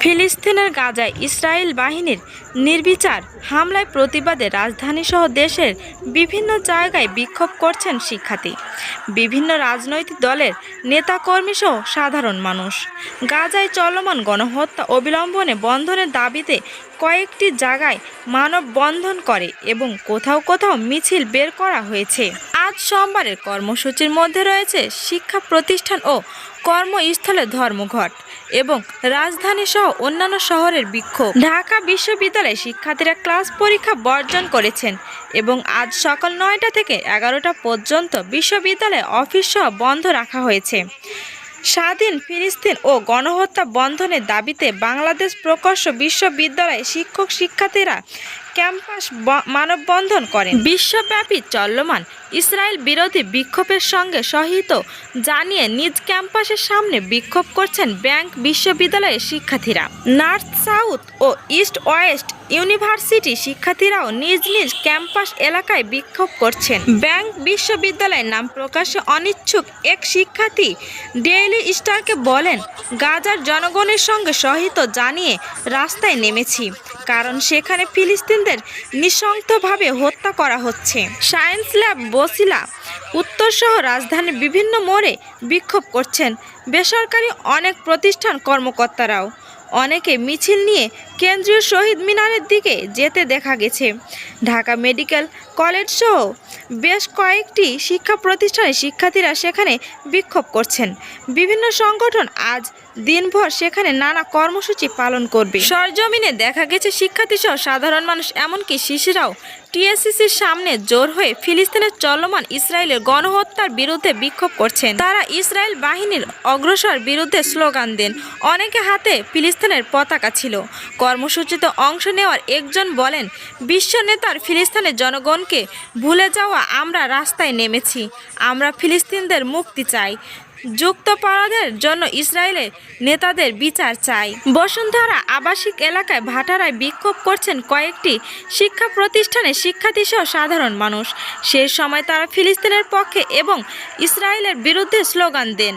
ফিলিস্তিনের গাজায় ইসরায়েল বাহিনীর নির্বিচার হামলায় প্রতিবাদে রাজধানীসহ দেশের বিভিন্ন জায়গায় বিক্ষোভ করছেন শিক্ষার্থী। বিভিন্ন রাজনৈতিক দলের নেতাকর্মীসহ সাধারণ মানুষ। গাজায় চলমান গণহত্যা অবিলম্বনে বন্ধনের দাবিতে কয়েকটি জায়গায় মানববন্ধন করে এবং কোথাও কোথাও মিছিল বের করা হয়েছে। সোমবারের কর্মসূচির মধ্যে রয়েছে শিক্ষা প্রতিষ্ঠান ও কর্মস্থলে ধর্মঘট এবং রাজধানী সহ অন্যান্য শহরের বিক্ষোভ। ঢাকা বিশ্ববিদ্যালয়ে শিক্ষার্থীরা ক্লাস পরীক্ষা বর্জন করেছেন এবং আজ সকাল নয়টা থেকে এগারোটা পর্যন্ত বিশ্ববিদ্যালয়ে অফিস সহ বন্ধ রাখা হয়েছে। স্বাধীন ফিলিস্তিন ও গণহত্যা বন্ধনের দাবিতে বাংলাদেশ প্রকর্ষ বিশ্ববিদ্যালয়ে শিক্ষক শিক্ষার্থীরা ক্যাম্পাস মানববন্ধন করেন। বিশ্বব্যাপী চলমান ইসরায়েল বিরোধী বিক্ষোভের সঙ্গে সহিত জানিয়ে নিজ ক্যাম্পাসের সামনে বিক্ষোভ করছেন ব্যাংক বিশ্ববিদ্যালয়ের শিক্ষার্থীরা। নর্থ সাউথ ও ইস্ট ওয়েস্ট ইউনিভার্সিটি শিক্ষার্থীরাও নিজ নিজ ক্যাম্পাস এলাকায় বিক্ষোভ করছেন। ব্যাংক বিশ্ববিদ্যালয়ের নাম প্রকাশে অনিচ্ছুক এক শিক্ষার্থী ডেইলি স্টারকে বলেন, গাজার জনগণের সঙ্গে সহিত জানিয়ে রাস্তায় নেমেছি, কারণ সেখানে ফিলিস্তিনদের নৃশংসভাবে হত্যা করা হচ্ছে। সায়েন্স ল্যাব বসিলা উত্তরসহ রাজধানীর বিভিন্ন মোড়ে বিক্ষোভ করছেন বেসরকারি অনেক প্রতিষ্ঠান কর্মকর্তারাও। অনেকে মিছিল নিয়ে কেন্দ্রীয় শহীদ মিনারের দিকে যেতে দেখা গেছে। ঢাকা মেডিকেল কলেজ সহ বেশ কয়েকটি শিক্ষা প্রতিষ্ঠানের শিক্ষার্থীরা সেখানে বিক্ষোভ করছেন। বিভিন্ন সংগঠন আজ দিনভর সেখানে নানা কর্মসূচি পালন করবে। সরজমিনে দেখা গেছে শিক্ষার্থী সহ সাধারণ মানুষ, এমনকি শিশুরাও টিএসসিসির সামনে জোর হয়ে ফিলিস্তিনের চলমান ইসরায়েলের গণহত্যার বিরুদ্ধে বিক্ষোভ করছেন। তারা ইসরায়েল বাহিনীর অগ্রসর বিরুদ্ধে স্লোগান দেন, অনেকে হাতে ফিলিস্তিনের পতাকা ছিল। কর্মসূচিতে অংশ নেওয়ার একজন বলেন, বিশ্ব নেতার ফিলিস্তিনের জনগণকে ভুলে যাওয়া আমরা রাস্তায় নেমেছি। আমরা ফিলিস্তিনদের মুক্তি চাই। যুক্তপরাধের জন্য ইসরায়েলের নেতাদের বিচার চাই। বসুন্ধরা আবাসিক এলাকায় ভাটারায় বিক্ষোভ করছেন কয়েকটি শিক্ষা প্রতিষ্ঠানের শিক্ষার্থী সহ সাধারণ মানুষ। সে সময় তারা ফিলিস্তিনের পক্ষে এবং ইসরায়েলের বিরুদ্ধে স্লোগান দেন।